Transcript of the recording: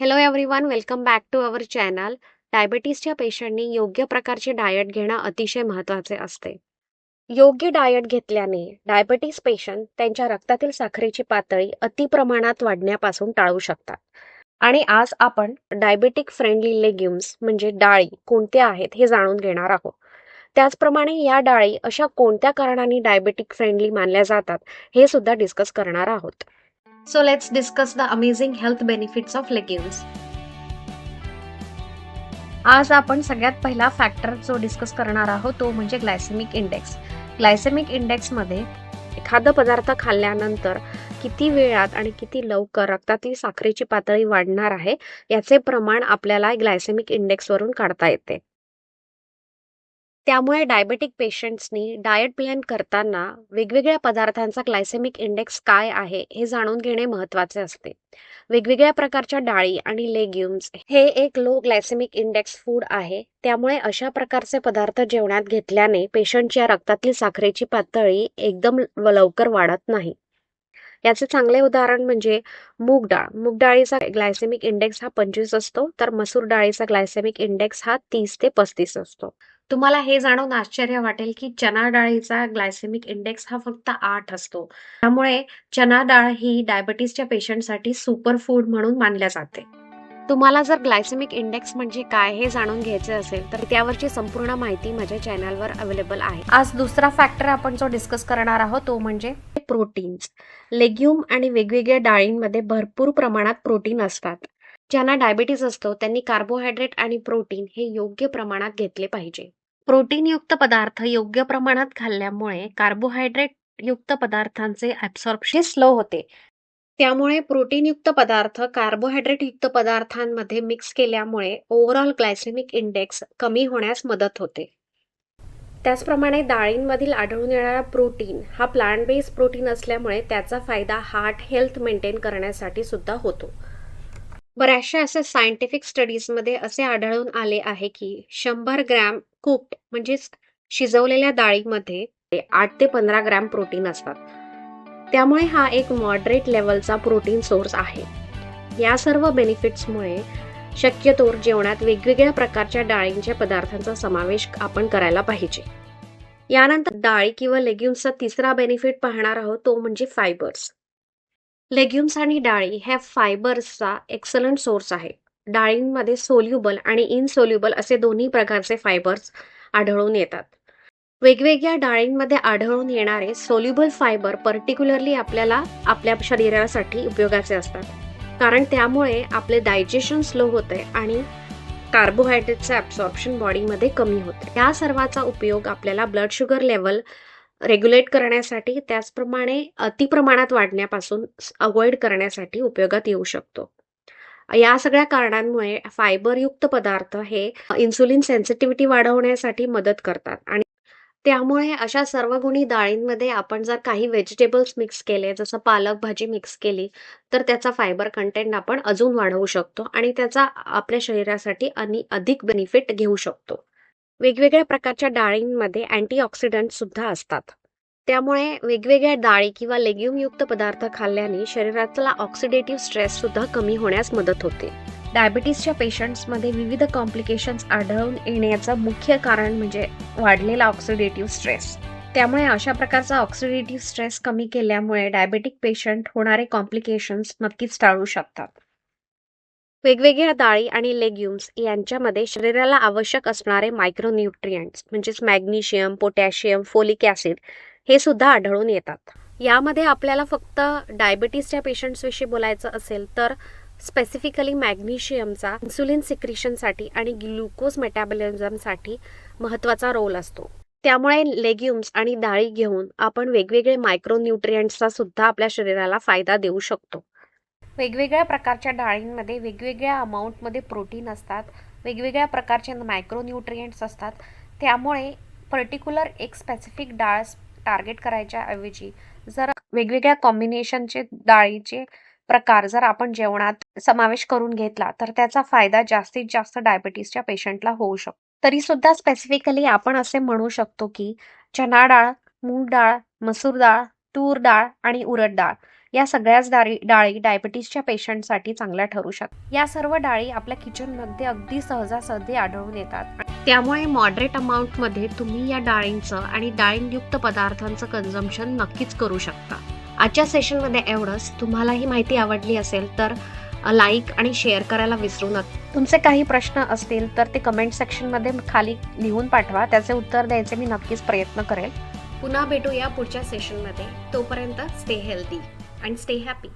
Hello everyone welcome back to our channel डायबिटीसच्या पेशंटनी योग्य प्रकारचे डाएट घेणं अतिशय महत्त्वाचे असते. योग्य डाएट घेतल्याने डायबिटीस पेशंट त्यांच्या रक्तातील साखरेची पातळी अतिप्रमाणात वाढण्यापासून टाळू शकतात. आणि आज आपण डायबेटिक फ्रेंडली लेग्युम्स म्हणजे डाळी कोणत्या आहेत हे जाणून घेणार आहोत. त्याचप्रमाणे या डाळी अशा कोणत्या कारणाने डायबेटिक फ्रेंडली मानल्या जातात हे सुद्धा डिस्कस करणार आहोत. So let's discuss the amazing health benefits of legumes. आज आपण सगळ्यात पहिला फॅक्टर जो डिस्कस करणार आहोत तो म्हणजे ग्लायसेमिक इंडेक्स ग्लायसेमिक इंडेक्समध्ये एखादा पदार्थ खाल्ल्यानंतर किती वेळात आणि किती लवकर रक्तातील साखरेची पातळी वाढणार आहे याचे प्रमाण आपल्याला ग्लायसेमिक इंडेक्सवरून काढता येते त्यामुळे डायबेटिक पेशंट्सनी डाएट प्लॅन करताना वेगवेगळ्या पदार्थांचा ग्लायसेमिक इंडेक्स काय आहे हे जाणून घेणे महत्त्वाचे असते. वेगवेगळ्या प्रकारच्या डाळी आणि लेग्युम्स हे एक लो ग्लायसेमिक इंडेक्स फूड आहे. त्यामुळे अशा प्रकारचे पदार्थ जेवणात घेतल्याने पेशंटच्या रक्तातील साखरेची पातळी एकदम लवकर वाढत नाही. याचे चांगले उदाहरण म्हणजे मूग डाळ. मूग डाळीचा ग्लायसेमिक इंडेक्स हा पंचवीस असतो तर मसूर डाळीचा ग्लायसेमिक इंडेक्स हा तीस ते पस्तीस असतो. तुम्हाला हे जाणून आश्चर्य वाटेल की चना डाळीचा ग्लायसेमिक इंडेक्स हा फक्त आठ असतो. त्यामुळे चना डाळ ही डायबिटीसच्या पेशंटसाठी सुपर फूड म्हणून मानल्या जाते. तुम्हाला जर ग्लायसेमिक इंडेक्स म्हणजे काय हे जाणून घ्यायचे असेल तर त्यावरची संपूर्ण माहिती माझ्या चॅनलवर अवेलेबल आहे. आज दुसरा फॅक्टर आपण जो डिस्कस करणार आहोत तो म्हणजे प्रोटीन्स लेग्युम आणि वेगवेगळ्या डाळींमध्ये भरपूर प्रमाणात प्रोटीन असतात. ज्यांना डायबिटीज असतो त्यांनी कार्बोहायड्रेट आणि प्रोटीन हे योग्य प्रमाणात घेतले पाहिजे. प्रोटीनयुक्त पदार्थ योग्य प्रमाणात खाल्ल्यामुळे कार्बोहायड्रेट युक्त पदार्थांचे ॲब्सॉर्प्शन स्लो होते. त्यामुळे प्रोटीनयुक्त पदार्थ कार्बोहायड्रेट युक्त पदार्थांमध्ये मिक्स केल्यामुळे ओव्हरऑल ग्लायसेमिक इंडेक्स कमी होण्यास मदत होते. त्याचप्रमाणे डाळींमधील आढळून येणारा प्रोटीन हा प्लांट बेस्ड प्रोटीन असल्यामुळे त्याचा फायदा हार्ट हेल्थ मेंटेन करण्यासाठी सुद्धा होतो. बऱ्याचशा असे सायंटिफिक स्टडीजमध्ये असे आढळून आले आहे की शंभर ग्रॅम कुक्ड म्हणजेच शिजवलेल्या डाळीमध्ये आठ ते पंधरा ग्रॅम प्रोटीन असतात. त्यामुळे हा एक मॉडरेट लेवलचा प्रोटीन सोर्स आहे. या सर्व बेनिफिट्समुळे शक्यतोर जेवणात वेगवेगळ्या प्रकारच्या डाळींच्या पदार्थांचा समावेश आपण करायला पाहिजे. यानंतर डाळी किंवा लेग्युम्सचा तिसरा बेनिफिट पाहणार आहोत तो म्हणजे फायबर्स लेग्युम्स आणि डाळी ह्या फायबर्सचा एक्सलंट सोर्स आहे. डाळींमध्ये सोल्युबल आणि इनसोल्युबल असे दोन्ही प्रकारचे फायबर्स आढळून येतात. वेगवेगळ्या डाळींमध्ये आढळून येणारे सोल्युबल फायबर पर्टिक्युलरली आपल्याला आपल्या शरीरासाठी उपयोगाचे असतात. कारण त्यामुळे आपले डायजेशन स्लो होते आणि कार्बोहायड्रेटचं ॲब्सॉर्प्शन बॉडीमध्ये कमी होते. या सर्वाचा उपयोग आपल्याला ब्लड शुगर लेवल रेग्युलेट करण्यासाठी त्याचप्रमाणे अतिप्रमाणात वाढण्यापासून अवॉइड करण्यासाठी उपयोगात येऊ शकतो. या सगळ्या कारणांमुळे फायबरयुक्त पदार्थ हे इन्सुलिन सेन्सिटिव्हिटी वाढवण्यासाठी मदत करतात. आणि त्यामुळे अशा सर्व गुणी डाळींमध्ये आपण जर काही व्हेजिटेबल्स मिक्स केले जसं पालक भाजी मिक्स केली तर त्याचा फायबर कंटेंट आपण अजून वाढवू शकतो आणि त्याचा आपल्या शरीरासाठी आणि अधिक बेनिफिट घेऊ शकतो. वेगवेगळ्या प्रकारच्या डाळींमध्ये अँटीऑक्सिडंट सुद्धा असतात. त्यामुळे वेगवेगळ्या डाळी किंवा लेग्युमयुक्त पदार्थ खाल्ल्याने शरीरातला ऑक्सिडेटिव्ह स्ट्रेस सुद्धा कमी होण्यास मदत होते. डायबिटीसच्या पेशंट्समध्ये विविध कॉम्प्लिकेशन्स आढळून येण्याचं मुख्य कारण म्हणजे वाढलेला ऑक्सिडेटिव्ह स्ट्रेस त्यामुळे अशा प्रकारचा ऑक्सिडेटिव्ह स्ट्रेस कमी केल्यामुळे डायबेटिक पेशंट होणारे कॉम्प्लिकेशन्स नक्कीच टाळू शकतात. वेगवेगळ्या डाळी आणि लेग्युम्स यांच्यामध्ये शरीराला आवश्यक असणारे मायक्रोन्यूट्रियंट्स म्हणजेच मॅग्नेशियम पोटॅशियम फोलिक ॲसिड हे सुद्धा आढळून येतात. यामध्ये आपल्याला फक्त डायबिटीसच्या पेशंट्सविषयी बोलायचं असेल तर स्पेसिफिकली मॅग्नेशियमचा इन्सुलिन सिक्रिशनसाठी आणि ग्लुकोज मेटाबॉलिझमसाठी महत्त्वाचा रोल असतो. त्यामुळे लेग्युम्स आणि डाळी घेऊन आपण वेगवेगळे मायक्रोन्यूट्रियंट्सचा सुद्धा आपल्या शरीराला फायदा देऊ शकतो. वेगवेगळ्या प्रकारच्या डाळींमध्ये वेगवेगळ्या अमाऊंटमध्ये प्रोटीन असतात. वेगवेगळ्या प्रकारचे मायक्रोन्यूट्रियंट्स असतात. त्यामुळे पर्टिक्युलर एक स्पेसिफिक डाळ टार्गेट करायच्या ऐवजी जर वेगवेगळ्या कॉम्बिनेशनचे डाळीचे प्रकार जर आपण जेवणात समावेश करून घेतला तर त्याचा फायदा जास्तीत जास्त डायबिटीसच्या पेशंटला होऊ शकतो तरी सुद्धा स्पेसिफिकली आपण असे म्हणू शकतो की चना डाळ मूग डाळ मसूर डाळ तूर डाळ आणि उडद डाळ. या सगळ्याच डाळी डाळी डायबिटीसच्या पेशंटसाठी चांगल्या ठरू शकतात. या सर्व डाळी आपल्या किचनमध्ये अगदी सहजासहजी आढळून येतात. त्यामुळे मॉडरेट अमाऊंटमध्ये तुम्ही या डाळींचं आणि डाळींयुक्त पदार्थांचं कन्झम्पशन नक्कीच करू शकता. आजच्या सेशनमध्ये एवढंच. तुम्हाला ही माहिती आवडली असेल तर लाईक आणि शेअर करायला विसरू नका. तुमचे काही प्रश्न असतील तर ते कमेंट सेक्शनमध्ये खाली लिहून पाठवा. त्याचे उत्तर द्यायचे मी नक्कीच प्रयत्न करेल. पुन्हा भेटूया पुढच्या सेशनमध्ये तोपर्यंत stay healthy and stay happy.